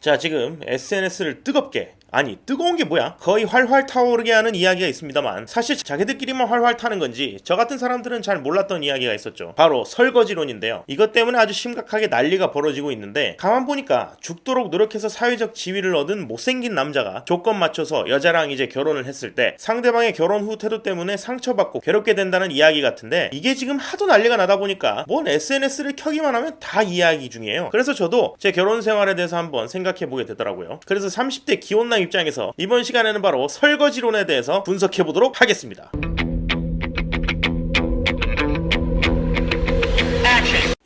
자, 지금 SNS를 뜨겁게 아니 뜨거운 게 뭐야? 거의 활활 타오르게 하는 이야기가 있습니다만 사실 자기들끼리만 활활 타는 건지 저 같은 사람들은 잘 몰랐던 이야기가 있었죠. 바로 설거지론인데요. 이것 때문에 아주 심각하게 난리가 벌어지고 있는데 가만 보니까 죽도록 노력해서 사회적 지위를 얻은 못생긴 남자가 조건 맞춰서 여자랑 이제 결혼을 했을 때 상대방의 결혼 후 태도 때문에 상처받고 괴롭게 된다는 이야기 같은데 이게 지금 하도 난리가 나다 보니까 뭔 SNS를 켜기만 하면 다 이야기 중이에요. 그래서 저도 제 결혼 생활에 대해서 한번 생각 해 보게 되더라고요. 그래서 30대 기혼남 입장에서 이번 시간에는 바로 설거지론에 대해서 분석해 보도록 하겠습니다.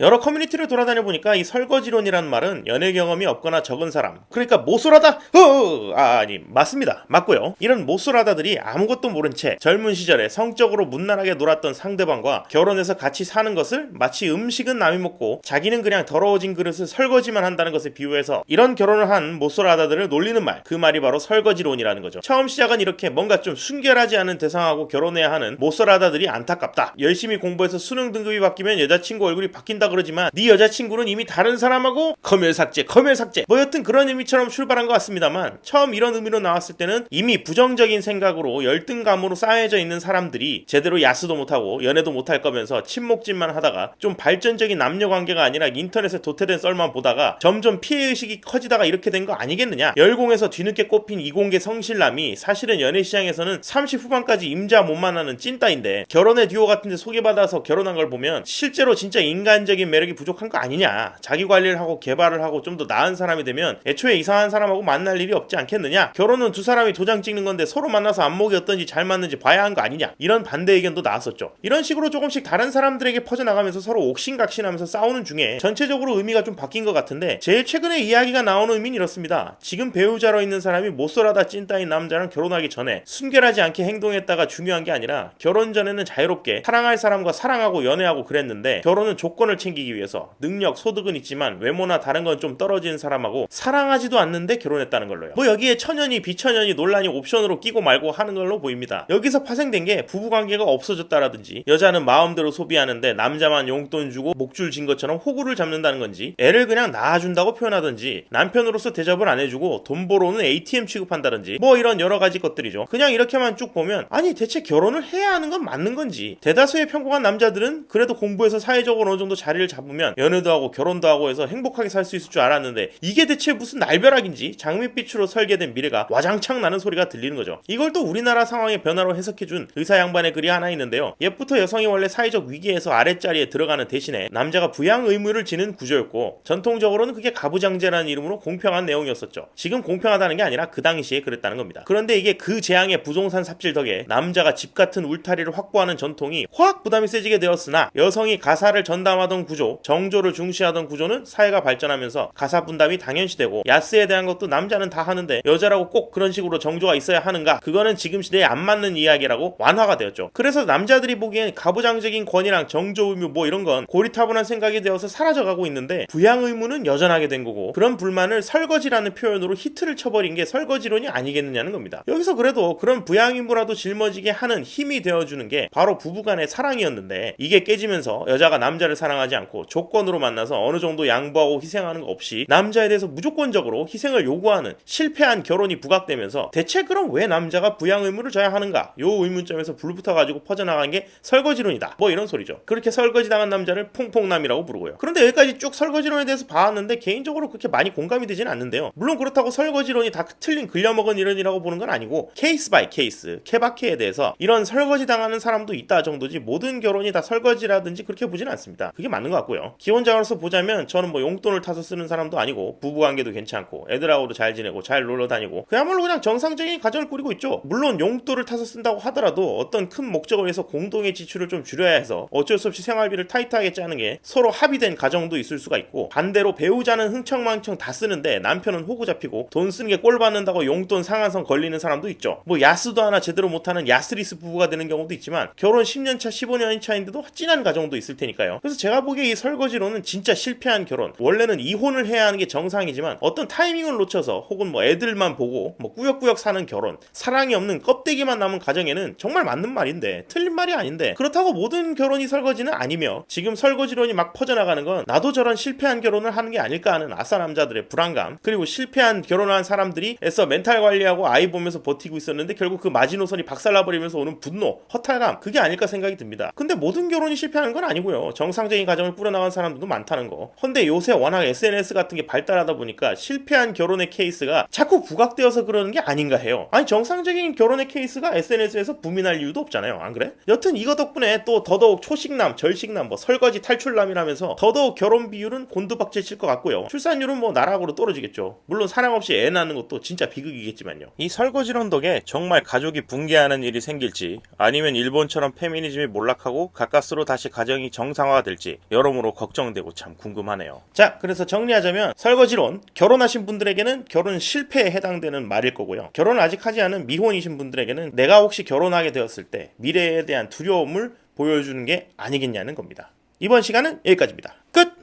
여러 커뮤니티를 돌아다녀 보니까 이 설거지론이란 말은 연애 경험이 없거나 적은 사람. 그러니까 모쏠하다? 허 아, 아니 맞습니다. 맞고요. 이런 모쏠하다들이 아무것도 모른 채 젊은 시절에 성적으로 문란하게 놀았던 상대방과 결혼해서 같이 사는 것을 마치 음식은 남이 먹고 자기는 그냥 더러워진 그릇을 설거지만 한다는 것에 비유해서 이런 결혼을 한 모쏠하다들을 놀리는 말. 그 말이 바로 설거지론이라는 거죠. 처음 시작은 이렇게 뭔가 좀 순결하지 않은 대상하고 결혼해야 하는 모쏠하다들이 안타깝다. 열심히 공부해서 수능 등급이 바뀌면 여자친구 얼굴이 바뀐다 그러지만 네 여자친구는 이미 다른 사람하고 검열 삭제 검열 삭제. 뭐 여튼 그런 의미처럼 출발한 것 같습니다만 처음 이런 의미로 나왔을 때는 이미 부정적인 생각으로 열등감으로 쌓여져 있는 사람들이 제대로 야스도 못하고 연애도 못할 거면서 침묵질만 하다가 좀 발전적인 남녀 관계가 아니라 인터넷에 도태된 썰만 보다가 점점 피해 의식이 커지다가 이렇게 된 거 아니겠느냐. 열공에서 뒤늦게 꼽힌 이공계 성실남이 사실은 연애 시장에서는 30 후반까지 임자 못 만나는 찐따인데 결혼의 듀오 같은데 소개받아서 결혼한 걸 보면 실제로 진짜 인간적인 매력이 부족한 거 아니냐. 자기 관리를 하고 개발을 하고 좀 더 나은 사람이 되면 애초에 이상한 사람하고 만날 일이 없지 않겠느냐. 결혼은 두 사람이 도장 찍는 건데 서로 만나서 안목이 어떤지 잘 맞는지 봐야 하는 거 아니냐. 이런 반대 의견도 나왔었죠. 이런 식으로 조금씩 다른 사람들에게 퍼져나가면서 서로 옥신각신하면서 싸우는 중에 전체적으로 의미가 좀 바뀐 것 같은데 제일 최근에 이야기가 나오는 의미는 이렇습니다. 지금 배우자로 있는 사람이 못쏠하다 찐따인 남자랑 결혼하기 전에 순결하지 않게 행동했다가 중요한 게 아니라 결혼 전에는 자유롭게 사랑할 사람과 사랑하고 연애하고 그랬는데 결혼은 조건을 챙기기 위해서 능력 소득은 있지만 외모나 다른 건 좀 떨어진 사람하고 사랑하지도 않는데 결혼했다는 걸로요. 뭐 여기에 천연이 비천연이 논란이 옵션으로 끼고 말고 하는 걸로 보입니다. 여기서 파생된 게 부부관계가 없어졌다라든지 여자는 마음대로 소비하는데 남자만 용돈 주고 목줄 진 것처럼 호구를 잡는다는 건지 애를 그냥 낳아준다고 표현하든지 남편으로서 대접을 안 해주고 돈 벌어오는 ATM 취급한다든지 뭐 이런 여러 가지 것들이죠. 그냥 이렇게만 쭉 보면 아니 대체 결혼을 해야 하는 건 맞는 건지 대다수의 평범한 남자들은 그래도 공부해서 사회적으로 어느 정도 자리를 잡으면 연애도 하고 결혼도 하고 해서 행복하게 살 수 있을 줄 알았는데 이게 대체 무슨 날벼락인지 장밋빛으로 설계된 미래가 와장창 나는 소리가 들리는 거죠. 이걸 또 우리나라 상황의 변화로 해석해준 의사 양반의 글이 하나 있는데요. 옛부터 여성이 원래 사회적 위기에서 아랫자리에 들어가는 대신에 남자가 부양 의무를 지는 구조였고 전통적으로는 그게 가부장제라는 이름으로 공평한 내용이었었죠. 지금 공평하다는 게 아니라 그 당시에 그랬다는 겁니다. 그런데 이게 그 재앙의 부동산 삽질 덕에 남자가 집 같은 울타리를 확보하는 전통이 확 부담이 세지게 되었으나 여성이 가사를 전담하던 구조 정조를 중시하던 구조는 사회가 발전하면서 가사 분담이 당연시되고 야스에 대한 것도 남자는 다 하는데 여자라고 꼭 그런 식으로 정조가 있어야 하는가? 그거는 지금 시대에 안 맞는 이야기라고 완화가 되었죠. 그래서 남자들이 보기엔 가부장적인 권위랑 정조 의무 뭐 이런 건 고리타분한 생각이 되어서 사라져가고 있는데 부양 의무는 여전하게 된 거고 그런 불만을 설거지라는 표현으로 히트를 쳐버린 게 설거지론이 아니겠느냐는 겁니다. 여기서 그래도 그런 부양 의무라도 짊어지게 하는 힘이 되어주는 게 바로 부부간의 사랑이었는데 이게 깨지면서 여자가 남자를 사랑하지 않고 조건으로 만나서 어느 정도 양보하고 희생하는 거 없이 남자에 대해서 무조건적으로 희생을 요구하는 실패한 결혼이 부각되면서 대체 그럼 왜 남자가 부양 의무를 져야 하는가? 요 의문점에서 불붙어 가지고 퍼져나간 게 설거지론이다. 뭐 이런 소리죠. 그렇게 설거지 당한 남자를 퐁퐁남이라고 부르고요. 그런데 여기까지 쭉 설거지론에 대해서 봐왔는데 개인적으로 그렇게 많이 공감이 되지는 않는데요. 물론 그렇다고 설거지론이 다 틀린 글려먹은 이론이라고 보는 건 아니고 케이스 바이 케이스 케바케에 대해서 이런 설거지 당하는 사람도 있다 정도지 모든 결혼이 다 설거지라든지 그렇게 보지는 않습니다. 그게 맞는 것 같고요. 기혼자로서 보자면 저는 뭐 용돈을 타서 쓰는 사람도 아니고 부부관계도 괜찮고 애들하고도 잘 지내고 잘 놀러 다니고 그야말로 그냥 정상적인 가정을 꾸리고 있죠. 물론 용돈을 타서 쓴다고 하더라도 어떤 큰 목적을 위해서 공동의 지출을 좀 줄여야 해서 어쩔 수 없이 생활비를 타이트하게 짜는 게 서로 합의된 가정도 있을 수가 있고 반대로 배우자는 흥청망청 다 쓰는데 남편은 호구 잡히고 돈 쓰는 게 꼴 받는다고 용돈 상한선 걸리는 사람도 있죠. 뭐 야스도 하나 제대로 못하는 야스리스 부부가 되는 경우도 있지만 결혼 10년 차 15년 차인데도 찐한 가정도 있을 테니까요. 그래서 제가 보 보기에 이 설거지로는 진짜 실패한 결혼. 원래는 이혼을 해야 하는 게 정상이지만 어떤 타이밍을 놓쳐서 혹은 뭐 애들만 보고 뭐 꾸역꾸역 사는 결혼, 사랑이 없는 껍데기만 남은 가정에는 정말 맞는 말인데 틀린 말이 아닌데 그렇다고 모든 결혼이 설거지는 아니며 지금 설거지론이 막 퍼져나가는 건 나도 저런 실패한 결혼을 하는 게 아닐까 하는 아싸 남자들의 불안감 그리고 실패한 결혼한 사람들이 애써 멘탈 관리하고 아이 보면서 버티고 있었는데 결국 그 마지노선이 박살나버리면서 오는 분노, 허탈감 그게 아닐까 생각이 듭니다. 근데 모든 결혼이 실패하는 건 아니고요. 정상적인 가정 을 꾸려나간 사람들도 많다는 거. 근데 요새 워낙 SNS 같은 게 발달하다 보니까 실패한 결혼의 케이스가 자꾸 부각되어서 그러는 게 아닌가 해요. 아니 정상적인 결혼의 케이스가 SNS에서 붐이날 이유도 없잖아요. 안 그래? 여튼 이거 덕분에 또 더더욱 초식남, 절식남, 뭐 설거지 탈출남이라면서 더더욱 결혼 비율은 곤두박질 칠 것 같고요. 출산율은 뭐 나락으로 떨어지겠죠. 물론 사랑 없이 애 낳는 것도 진짜 비극이겠지만요. 이 설거지론 덕에 정말 가족이 붕괴하는 일이 생길지 아니면 일본처럼 페미니즘이 몰락하고 가까스로 다시 가정이 정상화가 될지 여러모로 걱정되고 참 궁금하네요. 자, 그래서 정리하자면 설거지론 결혼하신 분들에게는 결혼 실패에 해당되는 말일 거고요. 결혼을 아직 하지 않은 미혼이신 분들에게는 내가 혹시 결혼하게 되었을 때 미래에 대한 두려움을 보여주는 게 아니겠냐는 겁니다. 이번 시간은 여기까지입니다. 끝!